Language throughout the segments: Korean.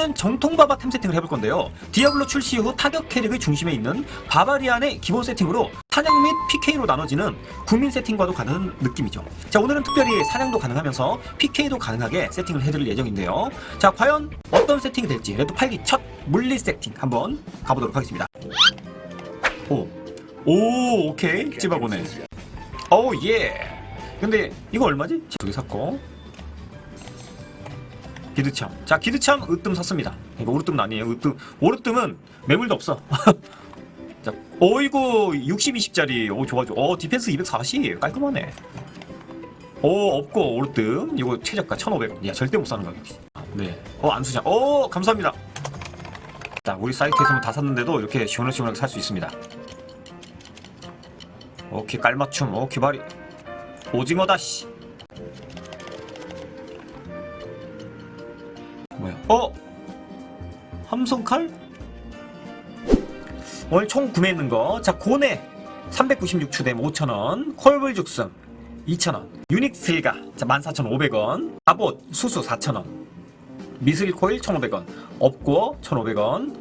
오늘은 정통 바바 템 세팅을 해볼 건데요. 디아블로 출시 후 타격 캐릭의 중심에 있는 바바리안의 기본 세팅으로 사냥 및 PK로 나눠지는 국민 세팅과도 같은 느낌이죠. 자, 오늘은 특별히 사냥도 가능하면서 PK도 가능하게 세팅을 해드릴 예정인데요. 자, 과연 어떤 세팅이 될지 레드 8기 첫 물리 세팅 한번 가보도록 하겠습니다. 오, 오, 오케이. 찝어보네. 오, 예. 근데 이거 얼마지? 두개 샀고. 기드참. 자, 기드참 으뜸 샀습니다. 이거 오르뜸은 아니에요. 으뜸. 오르뜸은 매물도 없어. 자, 어이구 60, 20짜리. 오, 좋아, 좋아. 어, 디펜스 240. 깔끔하네. 오, 없고 오르뜸. 이거 최저가 1,500원. 야, 절대 못 사는 가격이지. 아, 네. 어, 안수장. 오, 감사합니다. 자, 우리 사이트에서는 다 샀는데도 이렇게 시원하시원하게 살 수 있습니다. 오케이, 깔맞춤. 오, 기발이. 오징어다, 씨. 어? 함성칼? 오늘 총 구매했는 거. 자, 고네 396추뎀 5,000원. 콜블 죽순 2,000원. 유닉 슬가 자, 14,500원. 아봇 수수 4,000원. 미스릴 코일 1,500원. 업고 1,500원.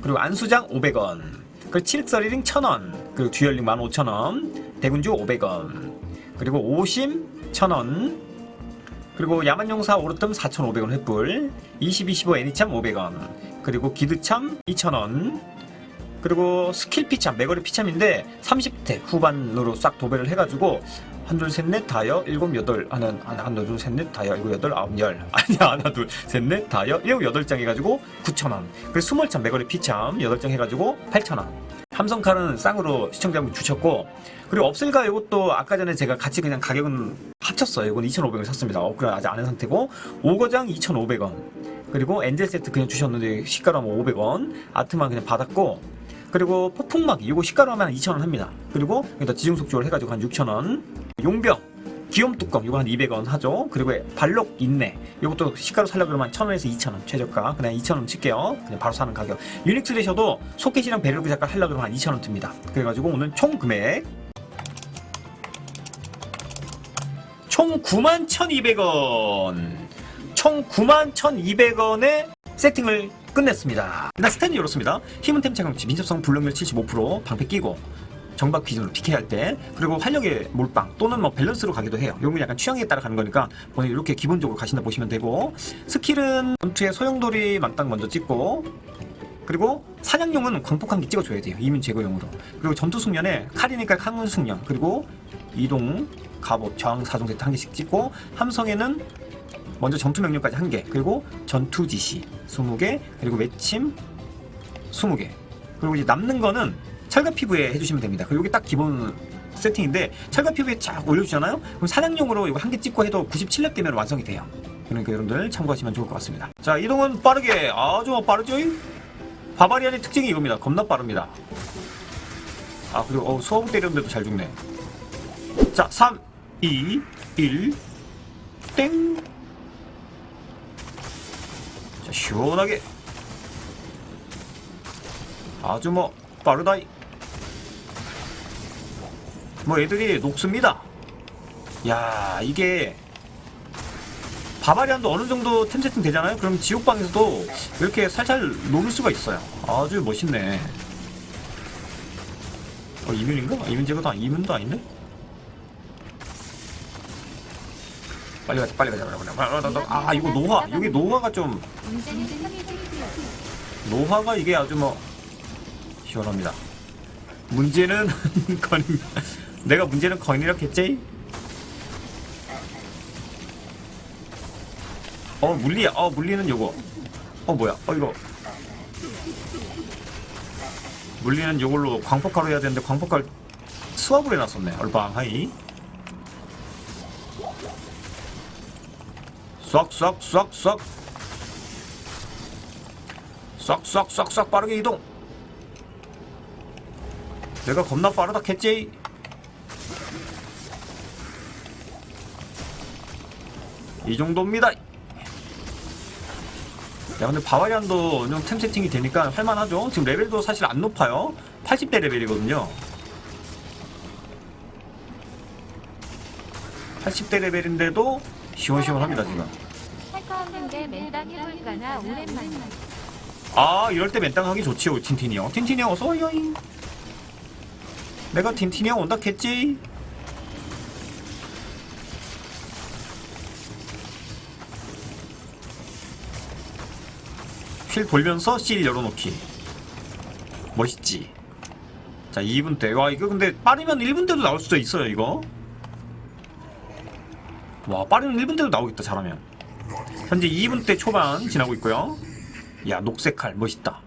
그리고 안수장 500원. 그리고 칠흑서리링 1,000원. 그리고 듀얼링 15,000원. 대군주 500원. 그리고 오심 1,000원. 그리고 야만용사 오르뜸 4,500원 횃불 2025 애니참 500원 그리고 기드참 2,000원 그리고 스킬 피참 매거리 피참인데 30대 후반으로 싹 도배를 해가지고 한둘 셋넷 다여 일곱 여덟 하나 하나 둘 셋넷 다여 일곱 여덟 아홉 열. 아니야 하나 둘 셋넷 다여 일곱 여덟 장 해가지고 9,000원. 그리고 스몰참 매거리 피참 여덟 장 해가지고 8,000원. 함성칼은 쌍으로 시청자분 주셨고 그리고 업슬가 이것도 아까 전에 제가 같이 그냥 가격은 합쳤어요. 이건 2,500원 샀습니다. 업그레이드 아직 안 한 상태고 오거장 2,500원 그리고 엔젤 세트 그냥 주셨는데 시가로 하면 500원 아트만 그냥 받았고 그리고 폭풍막이 이거 시가로 하면 한 2,000원 합니다. 그리고 여기다 지중속조를 해가지고 한 6,000원 용병 기욤 뚜껑 이거 한 200원 하죠. 그리고 발록 인내 이것도 시가로 살려고 그러면 1,000원에서 2,000원 최저가 그냥 2,000원 칠게요. 그냥 바로 사는 가격. 유닉스 되셔도 소켓이랑 베르그 작가 하려고 그러면 한 2,000원 듭니다. 그래가지고 오늘 총 금액 총 91,200원. 총 91,200원에 세팅을 끝냈습니다. 일단 스탠이 이렇습니다. 힘은 템 착용치, 민첩성 불능률 75%, 방패 끼고, 정박 기준으로 PK 할 때, 그리고 활력의 몰빵 또는 뭐 밸런스로 가기도 해요. 이건 약간 취향에 따라 가는 거니까 본인 이렇게 기본적으로 가신다 보시면 되고, 스킬은 전투에 소용돌이 만땅 먼저 찍고, 그리고 사냥용은 광폭한 게 찍어줘야 돼요. 이민 제거용으로. 그리고 전투 숙련에 칼이니까 강운 숙련. 그리고 이동, 갑옷, 저항 사종 세트 한 개씩 찍고 함성에는 먼저 전투 명령까지 한 개. 그리고 전투 지시 20개. 그리고 외침 20개. 그리고 이제 남는 거는 철갑 피부에 해주시면 됩니다. 그리고 이게 딱 기본 세팅인데 철갑 피부에 쫙 올려주잖아요. 그럼 사냥용으로 이거 한 개 찍고 해도 97렙 되면 완성이 돼요. 그러니까 여러분들 참고하시면 좋을 것 같습니다. 자 이동은 빠르게 아주 빠르죠? 바바리안의 특징이 이겁니다. 겁나 빠릅니다. 아 그리고 어, 수화복 때렸는데도 잘 죽네. 자 3, 2, 1, 땡. 자 시원하게 아주 뭐 빠르다이. 뭐 애들이 녹습니다. 야 이게 바바리안도 어느 정도 템 세팅 되잖아요? 그럼 지옥방에서도 이렇게 살살 노를 수가 있어요. 아주 멋있네. 어, 이면인가? 이면 제거도 아니, 이면도 아닌데? 빨리 가자, 빨리 가자, 빨리 가자. 빨리 가자. 아, 이거 노화. 여기 노화가 좀. 노화가 이게 아주 뭐, 시원합니다. 문제는, 거인. 내가 문제는 거인이라 했지? 어 물리야 어 물리는 요거 어 뭐야 어 이거 물리는 요걸로 광폭화로 해야 되는데 광폭화를 수압을 해놨었네 얼방하이 쏙쏙쏙쏙 쏙쏙쏙쏙 빠르게 이동. 내가 겁나 빠르다 했지 이 정도입니다. 야 근데 바바리안도 정도 템 세팅이 되니까 할만하죠? 지금 레벨도 사실 안 높아요. 80대 레벨이거든요. 80대 레벨인데도 시원시원합니다 지금 아 이럴 때 맨땅 하기 좋지요 틴틴이 형. 틴틴이 형 어서 와요잉 내가 틴틴이 형 온다 했지? 휠 돌면서 실 열어놓기. 멋있지? 자 2분 때와 이거 근데 빠르면 1분 때도 나올 수도 있어요 이거. 와 빠르면 1분 때도 나오겠다 잘하면 현재 2분 때 초반 지나고 있고요. 야 녹색 칼 멋있다.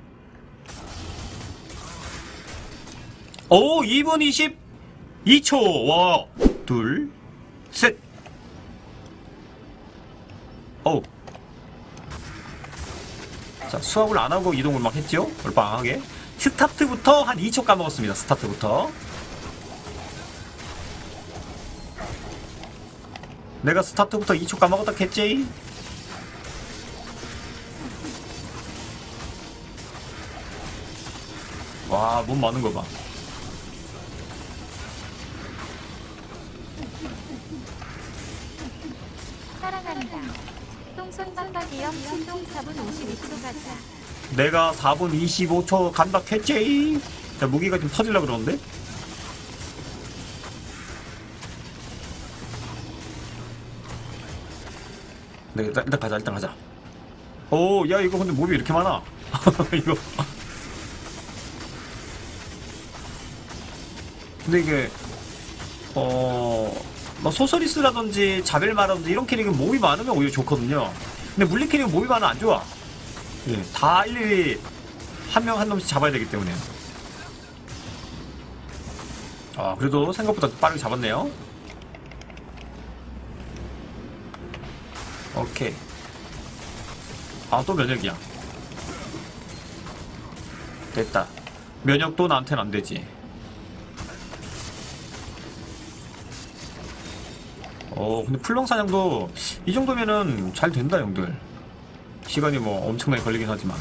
오 2분 22초. 와 둘 셋. 어우 자 수학을 안 하고 이동을 막 했죠 얼빵하게. 스타트부터 한 2초 까먹었습니다 스타트부터. 내가 스타트부터 2초 까먹었다 했지 와, 몸 많은 거 봐. 사랑한다. 똥손 깜빡이형 신동 4분 52초 가자. 내가 4분 25초 간다 했지. 자, 무기가 좀 터질라 그러는데? 네, 일단, 일단 가자, 일단 가자. 오, 야, 이거 근데 몹이 이렇게 많아. 이거. 근데 이게, 어, 뭐 소서리스라든지 자벨마라든지 이런 캐릭은 몹이 많으면 오히려 좋거든요. 근데 물리 캐릭은 몹이 많으면 안 좋아. 예, 다 일일이 한 명 한 놈씩 잡아야 되기 때문에. 아, 그래도 생각보다 빠르게 잡았네요. 오케이. 아, 또 면역이야. 됐다. 면역도 나한테는 안 되지. 어, 근데 풀렁 사냥도 이 정도면은 잘 된다, 형들. 시간이 뭐 엄청나게 걸리긴 하지만.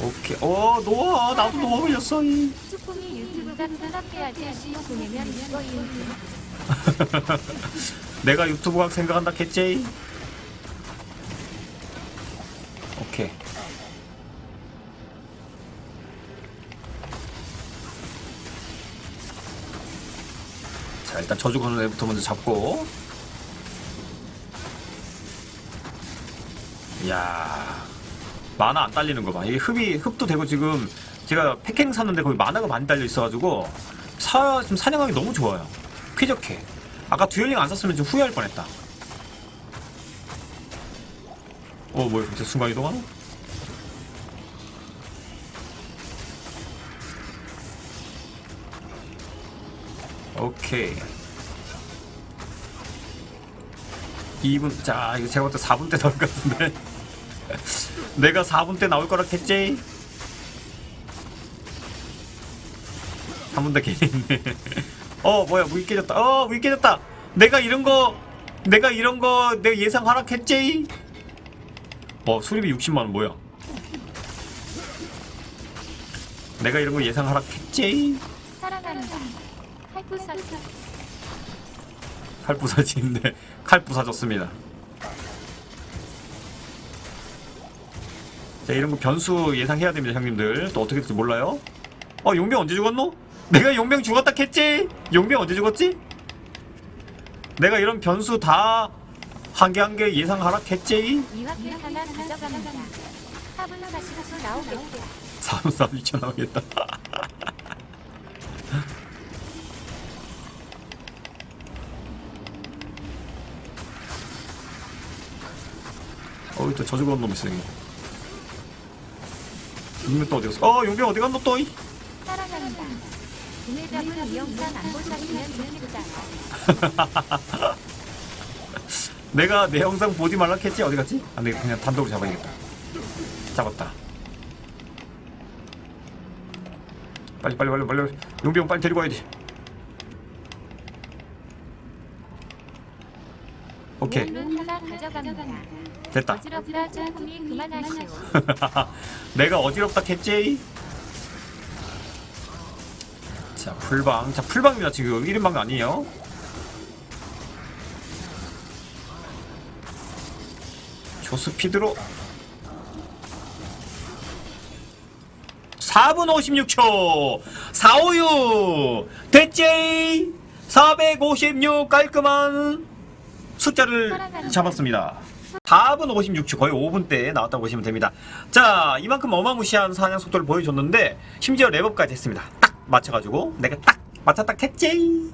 오케이. 어, 노아. 나도 노아 걸렸어. 이. 쭈꾸미 유튜브가 생각해야지 신호 보내면 이거 인기. 내가 유튜브 각 생각한다 했지? 자, 일단 저주 거는 애부터 먼저 잡고. 이야. 만화 안 딸리는 거 봐. 이게 흡이, 흡도 되고 지금 제가 패킹 샀는데 거기 만화가 많이 딸려 있어가지고 사, 지금 사냥하기 너무 좋아요. 쾌적해. 아까 듀얼링 안 샀으면 좀 후회할 뻔했다. 어, 뭐야, 진짜 순간 이동하나? 오케이. 2분, 자, 이거 제가 볼때 4분 때 나올 것 같은데. 내가 4분 때 나올 거라 했지? 3분 때 괜히 있네. 어 뭐야 무기 깨졌다 어 무기 깨졌다 내가 이런 거 내가 이런 거 내가 예상 하락했지 어 수리비 60만원 뭐야 내가 이런 거 예상 하락했지 사랑한다. 할부사지. 칼 부사지인데 칼 부사졌습니다 자 이런 거 변수 예상해야 됩니다 형님들 또 어떻게 될지 몰라요 어 용병 언제 죽었노? 내가 용병 죽었다 했지? 용병 언제 죽었지? 내가 이런 변수 다 한 개 한 개 예상 하락했지? 이와큐 하나 가져갑니다. 4분 40초 나오겠다. 3, 3, 2천 나오겠다. 어이 또 저주그런 놈 여기. 용병 또 어디 갔어? 어 용병 어디 갔노 또? 이? 사랑한다. 오늘 잡은 이 영상 안 보셨으면 좋겠다. 내가 내 영상 보지 말라 했지 어디 갔지? 안 되겠다 그냥 단독으로 잡아야겠다. 잡았다. 빨리 빨리 빨리 빨리 용병 빨리 데리고 와야지. 오케이. 됐다. 내가 어지럽다 했지? 자, 자, 풀방. 자, 풀방입니다, 지금. 1인방 아니에요. 조스피드로 4분 56초 456 됐지 456 깔끔한 숫자를 잡았습니다. 4분 56초 거의 5분대에 나왔다고 보시면 됩니다. 자 이만큼 어마무시한 사냥 속도를 보여줬는데 심지어 랩업까지 했습니다. 딱 맞춰가지고 내가 딱딱 했지